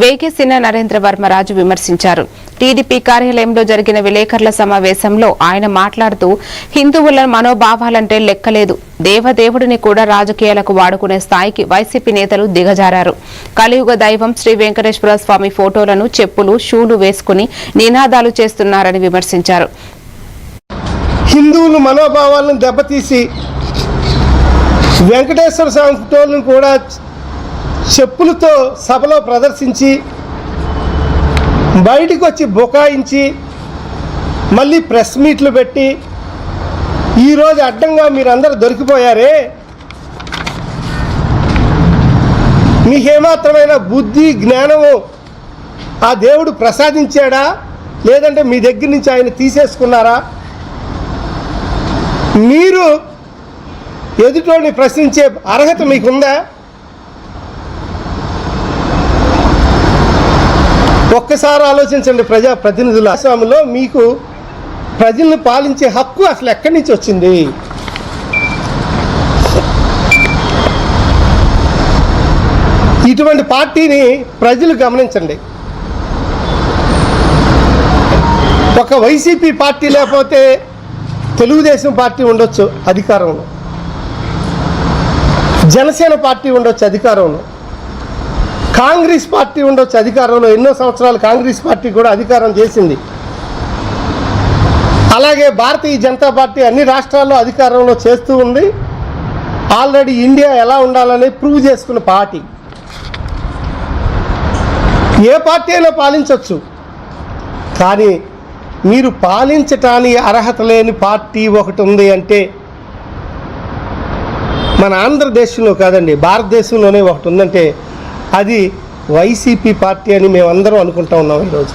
వేగేసిన నరేంద్ర వర్మరాజు విమర్శించారు. టీడీపీ కార్యాలయంలో జరిగిన విలేకరుల సమావేశంలో ఆయన మాట్లాడుతూ హిందువుల మనోభావాలంటే లెక్కలేదు. దేవదేవుడిని కూడా రాజకీయాలకు వాడుకునే స్థాయికి వైసీపీ నేతలు దిగజారారు. కలియుగ దైవం శ్రీ వెంకటేశ్వర స్వామి ఫోటోలను చెప్పులు షూలు వేసుకుని నినాదాలు చేస్తున్నారని విమర్శించారు. హిందువుల మనోభావాలను దెబ్బతీసి వెంకటేశ్వర స్వామి ఫోటోలను కూడా చెప్పులతో సభలో ప్రదర్శించి బయటికి వచ్చి బుకాయించి మళ్ళీ ప్రెస్ మీట్లు పెట్టి ఈరోజు అడ్డంగా మీరందరూ దొరికిపోయారే? మీకేమాత్రమైన బుద్ధి జ్ఞానము ఆ దేవుడు ప్రసాదించాడా? లేదంటే మీ దగ్గర నుంచి ఆయన తీసేసుకున్నారా? మీరు ఎదుటోని ప్రశ్నించే అర్హత మీకుందా? ఒక్కసారి ఆలోచించండి ప్రజా ప్రతినిధుల స్వామిలో మీకు ప్రజలను పాలించే హక్కు అసలు ఎక్కడి నుంచి వచ్చింది? ఇటువంటి పార్టీని ప్రజలు గమనించండి. ఒక వైసీపీ పార్టీ లేకపోతే తెలుగుదేశం పార్టీ ఉండొచ్చు అధికారంలో. జనసేన పార్టీ ఉండొచ్చు అధికారంలో. కాంగ్రెస్ పార్టీ ఉండొచ్చు అధికారంలో. ఎన్నో సంవత్సరాలు కాంగ్రెస్ పార్టీ కూడా అధికారం చేసింది. అలాగే భారతీయ జనతా పార్టీ అన్ని రాష్ట్రాల్లో అధికారంలో చేస్తూ ఉంది. ఆల్రెడీ ఇండియా ఎలా ఉండాలని ప్రూవ్ చేసుకున్న పార్టీ. ఏ పార్టీ అయినా పాలించవచ్చు కానీ మీరు పాలించటానికి అర్హత లేని పార్టీ ఒకటి ఉంది అంటే మన ఆంధ్రదేశంలో కాదండి భారతదేశంలోనే ఒకటి ఉందంటే అది వైసీపీ పార్టీ అని మేమందరం అనుకుంటా ఉన్నాం ఈరోజు.